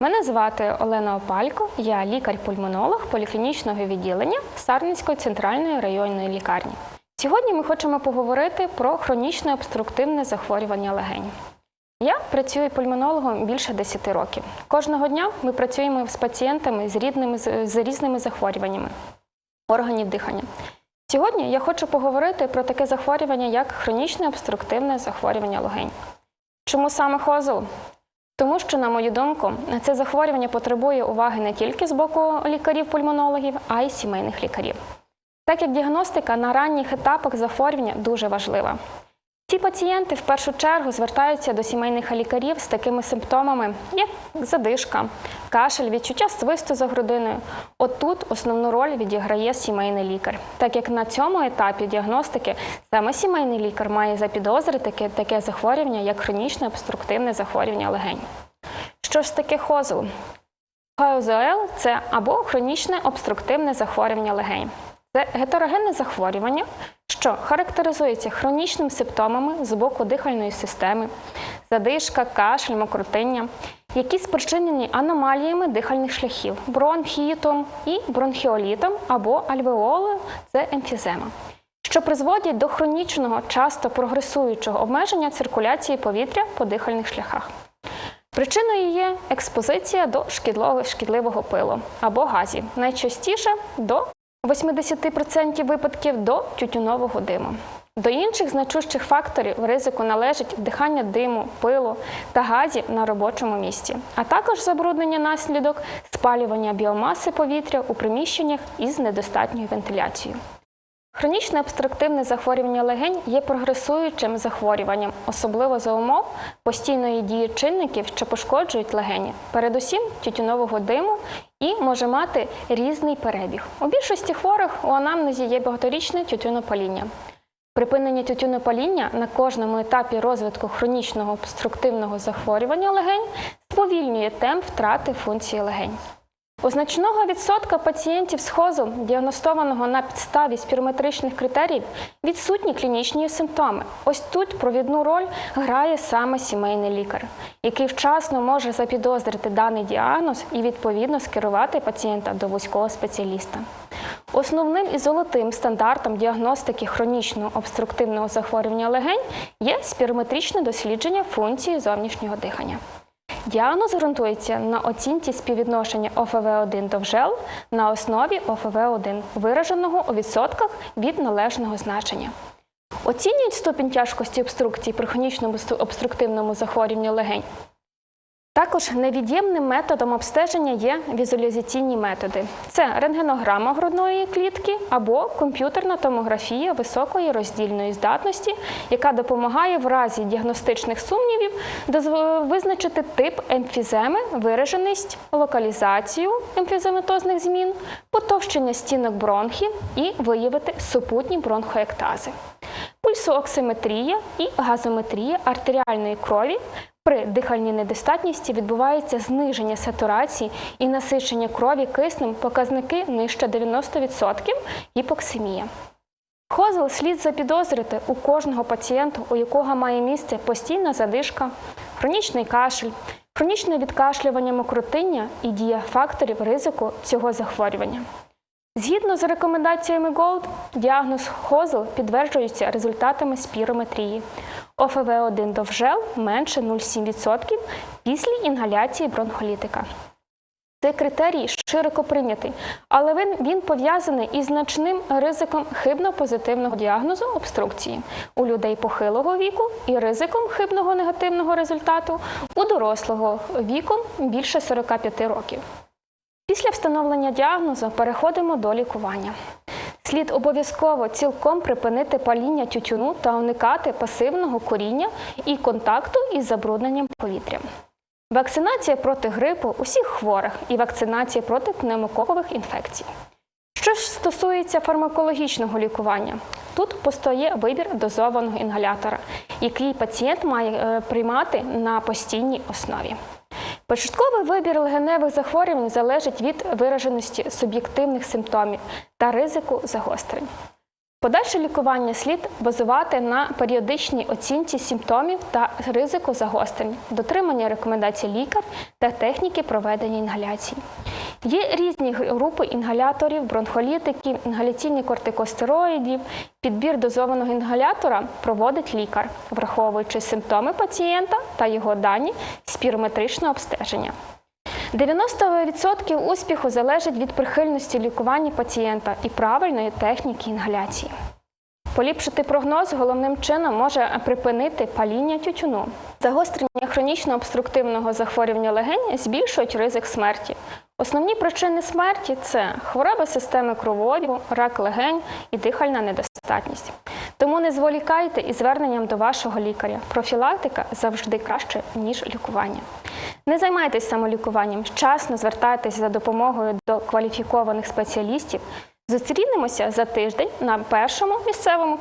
Мене звати Олена Опалько, я лікар-пульмонолог поліклінічного відділення Сарненської центральної районної лікарні. Сьогодні ми хочемо поговорити про хронічне обструктивне захворювання легень. Я працюю пульмонологом більше 10 років. Кожного дня ми працюємо з пацієнтами з, рідними, з різними захворюваннями органів дихання. Сьогодні я хочу поговорити про таке захворювання, як хронічне обструктивне захворювання легень. Чому саме хозел? Тому що, на мою думку, це захворювання потребує уваги не тільки з боку лікарів-пульмонологів, а й сімейних лікарів. Так як діагностика на ранніх етапах захворювання дуже важлива. Ці пацієнти в першу чергу звертаються до сімейних лікарів з такими симптомами, як задишка, кашель, відчуття свисту за грудиною. От тут основну роль відіграє сімейний лікар, так як на цьому етапі діагностики саме сімейний лікар має запідозрити таке, захворювання, як хронічне обструктивне захворювання легень. Що ж таке хозел? ХОЗЛ – це або хронічне обструктивне захворювання легень. Це гетерогенне захворювання, що характеризується хронічними симптомами з боку дихальної системи, задишка, кашель, мокротиння, які спричинені аномаліями дихальних шляхів, бронхітом і бронхіолітом або альвеолою – це емфізема, що призводять до хронічного, часто прогресуючого обмеження циркуляції повітря по дихальних шляхах. Причиною є експозиція до шкідливого, пилу або газів, найчастіше до 80% випадків до тютюнового диму. До інших значущих факторів ризику належить вдихання диму, пилу та газів на робочому місці, а також забруднення наслідок спалювання біомаси повітря у приміщеннях із недостатньою вентиляцією. Хронічне обструктивне захворювання легень є прогресуючим захворюванням, особливо за умов постійної дії чинників, що пошкоджують легені, передусім тютюнового диму і може мати різний перебіг. У більшості хворих у анамнезі є багаторічне тютюнопаління. Припинення тютюнопаління на кожному етапі розвитку хронічного обструктивного захворювання легень сповільнює темп втрати функції легень. У значного відсотка пацієнтів з хозом, діагностованого на підставі спірометричних критеріїв, відсутні клінічні симптоми. Ось тут провідну роль грає саме сімейний лікар, який вчасно може запідозрити даний діагноз і відповідно скерувати пацієнта до вузького спеціаліста. Основним і золотим стандартом діагностики хронічного обструктивного захворювання легень є спірометричне дослідження функції зовнішнього дихання. Діагноз ґрунтується на оцінці співвідношення ОФВ1 до ВЖЕЛ на основі ОФВ1, вираженого у відсотках від належного значення. Оцінюють ступінь тяжкості обструкції при хронічному обструктивному захворюванні легень. Також невід'ємним методом обстеження є візуалізаційні методи: це рентгенограма грудної клітки або комп'ютерна томографія високої роздільної здатності, яка допомагає в разі діагностичних сумнівів визначити тип емфіземи, вираженість, локалізацію емфіземетозних змін, потовщення стінок бронхів і виявити супутні бронхоектази. Пульсооксиметрія і газометрія артеріальної крові при дихальній недостатності відбувається зниження сатурації і насичення крові киснем показники нижче 90% гіпоксимія. Хозел слід запідозрити у кожного пацієнта, у якого має місце постійна задишка, хронічний кашель, хронічне відкашлювання мокротиння і дія факторів ризику цього захворювання. Згідно з рекомендаціями GOLD, діагноз хозел підтверджується результатами спірометрії. ОФВ1 до ВЖЕЛ менше 0,7% після інгаляції бронхолітика. Цей критерій широко прийнятий, але він, він пов'язаний із значним ризиком хибно-позитивного діагнозу обструкції у людей похилого віку і ризиком хибного негативного результату у дорослого віком більше 45 років. Після встановлення діагнозу переходимо до лікування. Слід обов'язково цілком припинити паління тютюну та уникати пасивного коріння і контакту із забрудненням повітря. Вакцинація проти грипу усіх хворих і вакцинація проти пневмококових інфекцій. Що ж стосується фармакологічного лікування, тут постає вибір дозованого інгалятора, який пацієнт має е, приймати на постійній основі. Початковий вибір легеневих захворювань залежить від вираженості суб'єктивних симптомів та ризику загострень. Подальше лікування слід базувати на періодичній оцінці симптомів та ризику загострень, дотримання рекомендацій лікар та техніки проведення інгаляції. Є різні групи інгаляторів, бронхолітики, інгаляційні кортикостероїдів. Підбір дозованого інгалятора проводить лікар, враховуючи симптоми пацієнта та його дані спірометричного обстеження. 90% успіху залежить від прихильності лікування пацієнта і правильної техніки інгаляції. Поліпшити прогноз головним чином може припинити паління тютюну. Загострення хронічно обструктивного захворювання легень збільшують ризик смерті. Основні причини смерті це хвороба системи кровообігу, рак легень і дихальна недостатність. Тому не зволікайте із зверненням до вашого лікаря. Профілактика завжди краще, ніж лікування. Не займайтесь самолікуванням, вчасно звертайтеся за допомогою до кваліфікованих спеціалістів. Зустрінемося за тиждень на першому місцевому